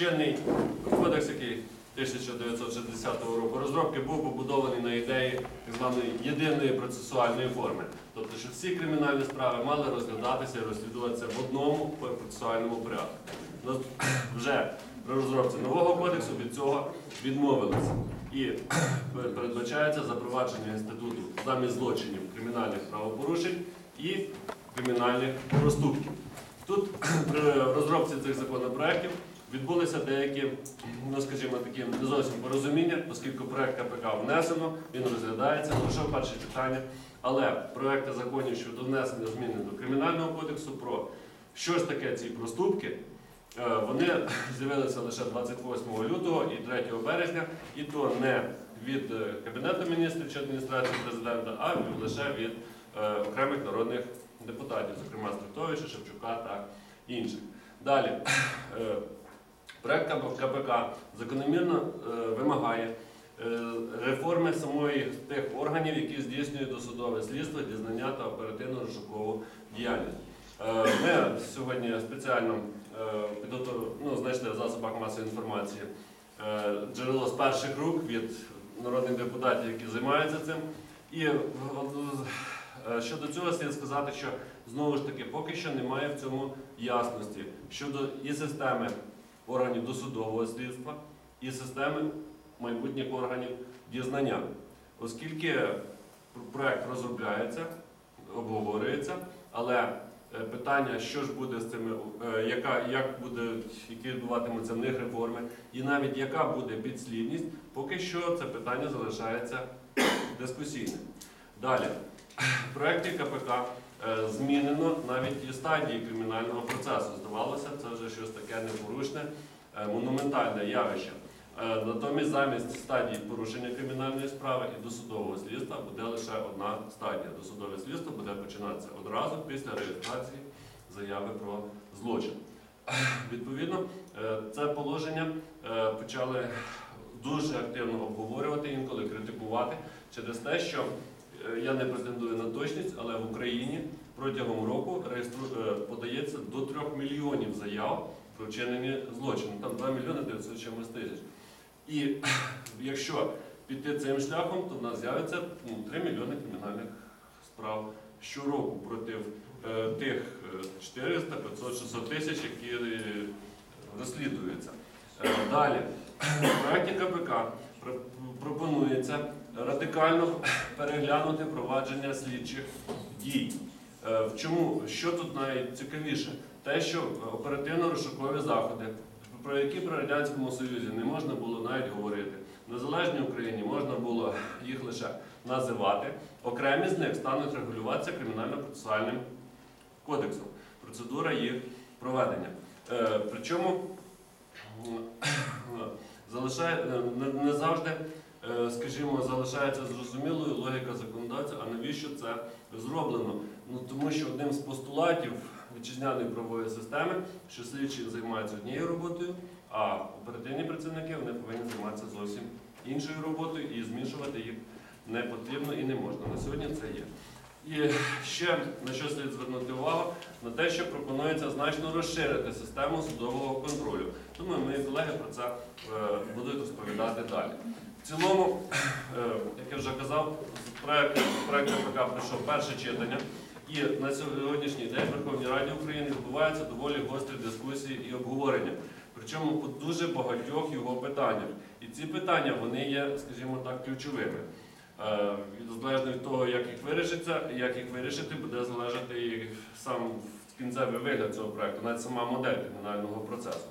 чинний кодекс, який 1960 року розробки був побудований на ідеї так званої єдиної процесуальної форми. Тобто, що всі кримінальні справи мали розглядатися і розслідуватися в одному процесуальному порядку. Вже при розробці нового кодексу від цього відмовилися. І передбачається запровадження інституту замість злочинів кримінальних правопорушень і кримінальних проступків. Тут при розробці цих законопроєктів відбулися деякі, ну скажімо, такі не зовсім порозуміння, оскільки проект КПК внесено, він розглядається, пройшов перше читання, але проекти законів щодо внесення зміни до Кримінального кодексу про що ж таке ці проступки, е, вони з'явилися лише 28 лютого і 3 березня, і то не від е, Кабінету міністрів чи адміністрації президента, а лише від е, окремих народних депутатів, зокрема Стратовича, Шевчука та інших. Далі. Проект КПК закономірно е, вимагає е, реформи самої тих органів, які здійснюють досудове слідство, дізнання та оперативно-розшукову діяльність. Е, Ми сьогодні спеціально ну, знайшли в засобах масової інформації джерело з перших рук від народних депутатів, які займаються цим. І щодо цього слід сказати, що знову ж таки поки що немає в цьому ясності щодо і системи органів досудового слідства, і системи майбутніх органів дізнання. Оскільки проект розробляється, обговорюється, але е, питання, що ж буде з цими, е, яка, як буде, які відбуватимуться в них реформи, і навіть яка буде підслідність, поки що це питання залишається дискусійним. Далі, проєкті КПК е, змінено навіть і стадії кримінального процесу. Здавалося, це вже щось таке непорушне, е, монументальне явище. Е, Натомість замість стадії порушення кримінальної справи і досудового слідства буде лише одна стадія. Досудове слідство буде починатися одразу після реєстрації заяви про злочин. Відповідно, це положення почали дуже активно обговорювати, інколи критикувати через те, що я не претендую на точність, але в Україні протягом року е, подається до 3 мільйонів заяв про вчинені злочини. Там 2 мільйони 900 чимось тисяч. І якщо піти цим шляхом, то в нас з'явиться ну, 3 мільйони кримінальних справ щороку проти е, тих е, 400, 500, 600 тисяч, які е, розслідуються. Е, Далі, проєкті КПК пропонується радикально переглянути провадження слідчих дій. Е, В чому що тут найцікавіше? Те, що оперативно-розшукові заходи, про які при радянському союзі не можна було навіть говорити. В незалежній Україні можна було їх лише називати. Окремі з них стануть регулюватися кримінально-процесуальним кодексом. Процедура їх проведення. Е, Причому м, залишає, е, не, завжди, е, скажімо, залишається зрозумілою логіка законодавця, а навіщо це зроблено? Ну тому що одним з постулатів вітчизняної правової системи, що слідчі займаються однією роботою, а оперативні працівники вони повинні займатися зовсім іншою роботою і змішувати їх не потрібно і не можна. На сьогодні це є. І ще на що слід звернути увагу, на те, що пропонується значно розширити систему судового контролю. Думаю, мої колеги про це е, будуть розповідати далі. В цілому, е, як я вже казав, проект КПК пройшов перше читання. І на сьогоднішній день в Верховній Раді України відбуваються доволі гострі дискусії і обговорення. Причому по дуже багатьох його питаннях. І ці питання вони є, скажімо так, ключовими. Е, Залежно від того, як їх вирішиться, як їх вирішити, буде залежати і сам кінцевий вигляд цього проекту, навіть сама модель кримінального процесу.